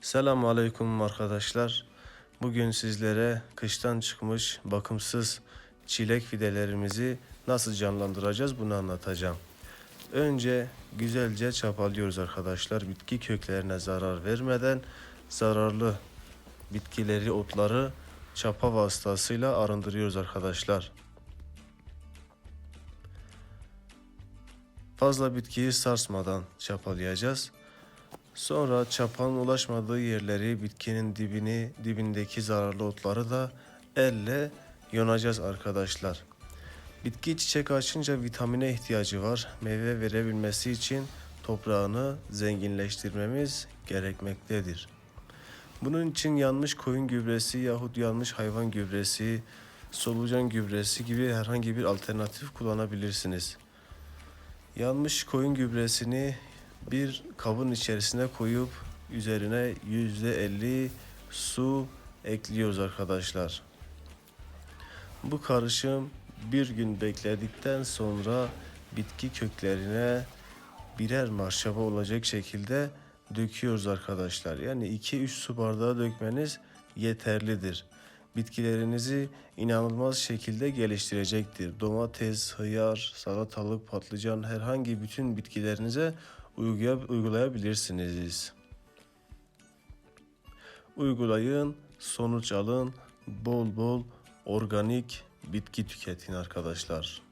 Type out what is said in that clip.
Selamun Aleyküm arkadaşlar. Bugün sizlere kıştan çıkmış bakımsız çilek fidelerimizi nasıl canlandıracağız bunu anlatacağım. Önce güzelce çapalıyoruz arkadaşlar. Bitki köklerine zarar vermeden zararlı bitkileri, otları çapa vasıtasıyla arındırıyoruz arkadaşlar. Fazla bitkiyi sarsmadan çapalayacağız. Sonra çapanın ulaşmadığı yerleri, bitkinin dibini, dibindeki zararlı otları da elle yonacağız arkadaşlar. Bitki çiçek açınca vitamine ihtiyacı var. Meyve verebilmesi için toprağını zenginleştirmemiz gerekmektedir. Bunun için yanmış koyun gübresi yahut yanmış hayvan gübresi, solucan gübresi gibi herhangi bir alternatif kullanabilirsiniz. Yanmış koyun gübresini bir kabın içerisine koyup üzerine %50 su ekliyoruz arkadaşlar. Bu karışım bir gün bekledikten sonra bitki köklerine birer marşaba olacak şekilde döküyoruz arkadaşlar. Yani 2-3 su bardağı dökmeniz yeterlidir. Bitkilerinizi inanılmaz şekilde geliştirecektir. Domates, hıyar, salatalık, patlıcan herhangi bütün bitkilerinize uygulay- uygulayabilirsiniz. Uygulayın, sonuç alın, bol bol organik bitki tüketin arkadaşlar.